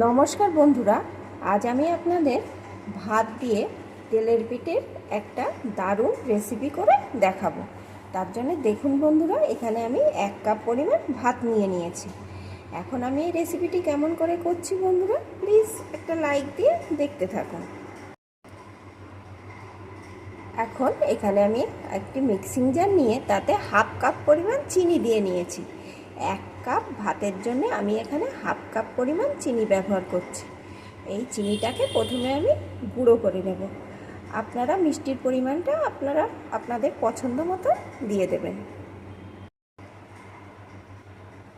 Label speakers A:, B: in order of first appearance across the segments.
A: নমস্কার বন্ধুরা, আজ আমি আপনাদের ভাত দিয়ে তেলের পিঠের একটা দারুণ রেসিপি করে দেখাবো। তার জন্য দেখুন বন্ধুরা, এখানে আমি এক কাপ পরিমাণ ভাত নিয়ে নিয়েছি। এখন আমি এই রেসিপিটি কেমন করে করছি বন্ধুরা প্লিজ একটা লাইক দিয়ে দেখতে থাকুন। এখন এখানে আমি একটি মিক্সিং জার নিয়ে তাতে হাফ কাপ পরিমাণ চিনি দিয়ে নিয়েছি। এক কাপ ভাতের জন্য আমি এখানে হাফ কাপ পরিমাণ চিনি ব্যবহার করছি। এই চিনিটাকে প্রথমে আমি গুঁড়ো করে নেব। আপনারা মিষ্টির পরিমাণটা আপনারা আপনাদের পছন্দ মতো দিয়ে দেবেন।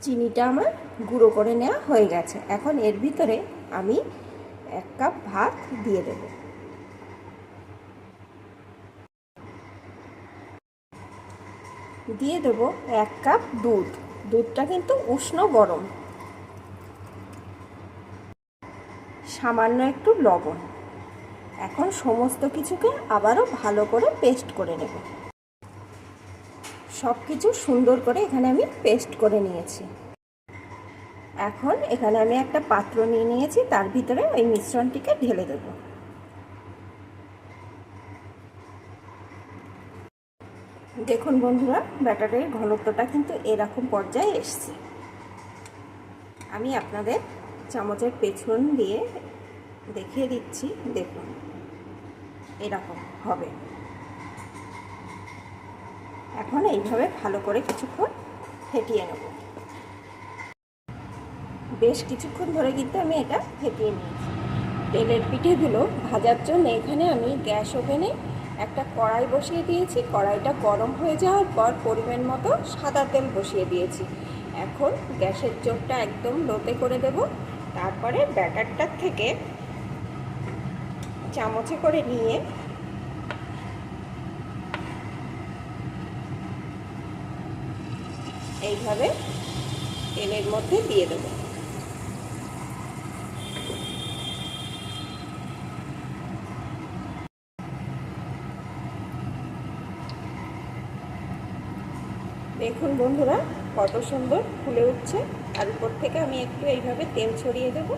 A: চিনিটা আমার গুঁড়ো করে নেওয়া হয়ে গেছে। এখন এর ভিতরে আমি এক কাপ ভাত দিয়ে দেব। দিয়ে দেব এক কাপ দুধ। দুধটা কিন্তু উষ্ণ গরম। সামান্য একটু লবণ। এখন সমস্ত কিছুকে আবারও ভালো করে পেস্ট করে নেব। সব কিছু সুন্দর করে এখানে আমি পেস্ট করে নিয়েছি। এখন এখানে আমি একটা পাত্র নিয়ে নিয়েছি, তার ভিতরে ওই মিশ্রণটিকে ঢেলে দেব। দেখুন বন্ধুরা, ব্যাটারের ঘনত্বটা কিন্তু এরকম পর্যায়ে এসছে। আমি আপনাদের চামচের পেছন দিয়ে দেখিয়ে দিচ্ছি, দেখুন, এরকম হবে। এখন এইভাবে ভালো করে কিছুক্ষণ ফেটিয়ে নেব। বেশ কিছুক্ষণ ধরে কিন্তু আমি এটা ফেটিয়ে নিয়েছি। তেলের পিঠেগুলো ভাজার জন্য এখানে আমি গ্যাস ওভেনে একটা কড়াই বসিয়ে দিয়েছি, কড়াইটা গরম হয়ে যাওয়ার পর পরিমাণ মতো সাদা তেল বসিয়ে দিয়েছি। এখন গ্যাসের চোখটা একদম লোতে করে দেব। তারপরে ব্যাটারটার থেকে চামচে করে নিয়ে এইভাবে তেলের মধ্যে দিয়ে দেবো। দেখুন বন্ধুরা, কত সুন্দর ফুলে উঠছে। আর উপর থেকে আমি একটু এইভাবে তেল ছড়িয়ে দেব।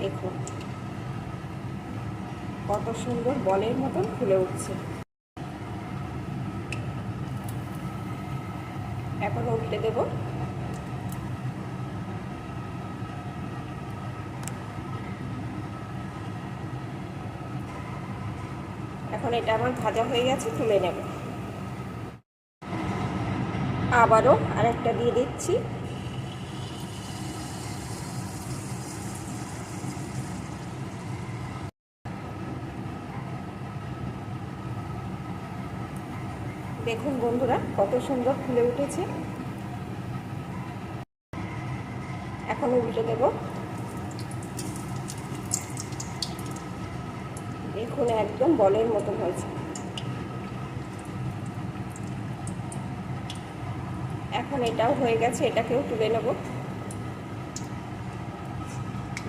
A: দেখুন, কত সুন্দর বলের মতন ফুলে উঠছে। এখন উল্টে দেব। এখন এটা আমার ভাজা হয়ে গেছে, তুলে নেব। আবারও আরেকটা দিয়ে দিচ্ছি। দেখুন বন্ধুরা, কত সুন্দর ফুলে উঠেছে। এখন উল্টে দেব। দেখুন, একদম বলের মতন হয়েছে। এখন এটাও হয়ে গেছে, এটাকেও তুলে নেব।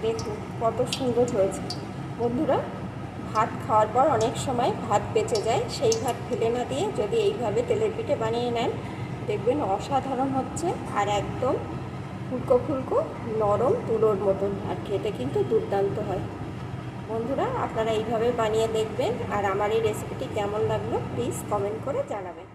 A: দেখুন কত সুন্দর হয়েছে। বন্ধুরা, ভাত খাওয়ার পর অনেক সময় ভাত বেঁচে যায়, সেই ভাত ফেলে না দিয়ে যদি এইভাবে তেলের পিঠে বানিয়ে নেন, দেখবেন অসাধারণ হচ্ছে আর একদম ফুলকো ফুলকো নরম তুলোর মতন আর খেতে কিন্তু দুর্দান্ত হয়। বন্ধুরা, আপনারা এইভাবে বানিয়ে দেখবেন আর আমার এই রেসিপিটি কেমন লাগল প্লিজ কমেন্ট করে জানাবেন।